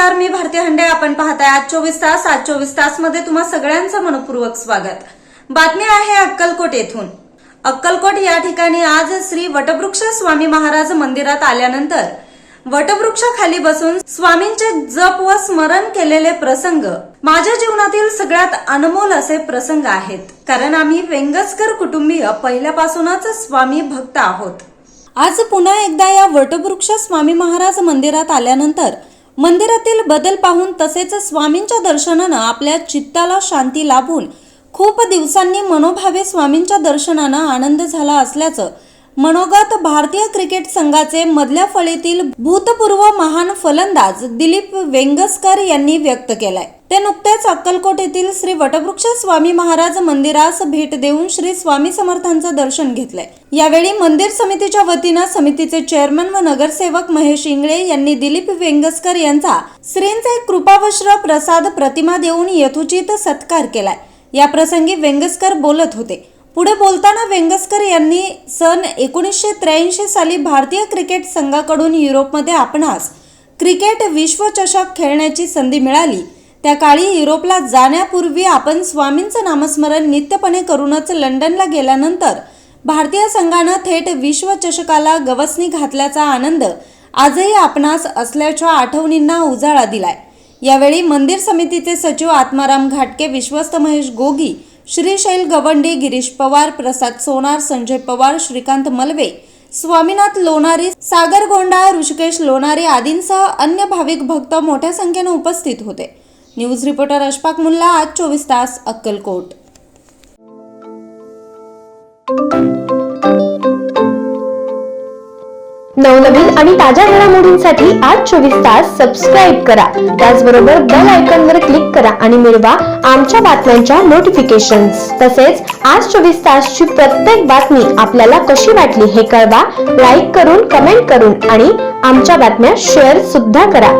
नमस्कार मी भारती हंडे. आपण पाहताय आज चोवीस तास. आज चोवीस तासमध्ये तुम्हा सगळ्यांचं मनपूर्वक स्वागत. बातमी आहे अक्कलकोट येथून. अक्कलकोट या ठिकाणी आज श्री वटवृक्ष स्वामी महाराज मंदिरात आल्यानंतर वटवृक्षाखाली बसून स्वामींचे जप व स्मरण केलेले प्रसंग माझ्या जीवनातील सगळ्यात अनमोल असे प्रसंग आहेत. कारण आम्ही वेंगसकर कुटुंबीय पहिल्यापासूनच स्वामी भक्त आहोत. आज पुन्हा एकदा या वटवृक्ष स्वामी महाराज मंदिरात आल्यानंतर मंदिरातील बदल पाहून तसेच स्वामींच्या दर्शनानं आपल्या चित्ताला शांती लाभून खूप दिवसांनी मनोभावे स्वामींच्या दर्शनानं आनंद झाला असल्याचं मनोगत भारतीय क्रिकेट संघाचे मधल्या फळीतील भूतपूर्व महान फलंदाज दिलीप वेंगसकर यांनी व्यक्त केलाय. ते नुकतेच अक्कलकोट येथील श्री वटवृक्ष स्वामी महाराज मंदिरास भेट देऊन श्री स्वामी समर्थांचं दर्शन घेतलंय. यावेळी मंदिर समितीच्या वतीनं समितीचे चेअरमन व नगरसेवक महेश इंगळे यांनी दिलीप वेंगसकर यांचा श्रींचे कृपावश्र प्रसाद प्रतिमा देऊन यथोचित सत्कार केलाय. या प्रसंगी वेंगसकर बोलत होते. पुढे बोलताना वेंगसकर यांनी सन एकोणीसशे त्र्याऐंशी साली भारतीय क्रिकेट संघाकडून युरोपमध्ये आपणास क्रिकेट विश्वचषक खेळण्याची संधी मिळाली. त्या काळी युरोपला जाण्यापूर्वी आपण स्वामींचं नामस्मरण नित्यपणे करूनच लंडनला गेल्यानंतर भारतीय संघानं थेट विश्वचषकाला गवसणी घातल्याचा आनंद आजही आपणास असल्याच्या आठवणींना उजाळा दिलाय. यावेळी मंदिर समितीचे सचिव आत्माराम घाटके विश्वस्त महेश गोगी श्रीशैल गवंडी गिरीश पवार प्रसाद सोनार संजय पवार श्रीकांत मलवे स्वामीनाथ लोणारी सागर गोंडा ऋषिकेश लोणारी आदींसह अन्य भाविक भक्त मोठ्या संख्येने उपस्थित होते. न्यूज रिपोर्टर अशफाक मुल्ला आज चोवीस तास अक्कलकोट. नवनवीन आणि ताज्या घडामोडींसाठी आज चोवीस तास सबस्क्राईब करा. त्याचबरोबर बेल आयकॉन वर क्लिक करा आणि मिळवा आमच्या बातम्यांच्या नोटिफिकेशन्स तसेच आज चोवीस तासची प्रत्येक बातमी आपल्याला कशी वाटली हे कळवा. लाईक करून कमेंट करून आणि आमच्या बातम्या शेअर सुद्धा करा.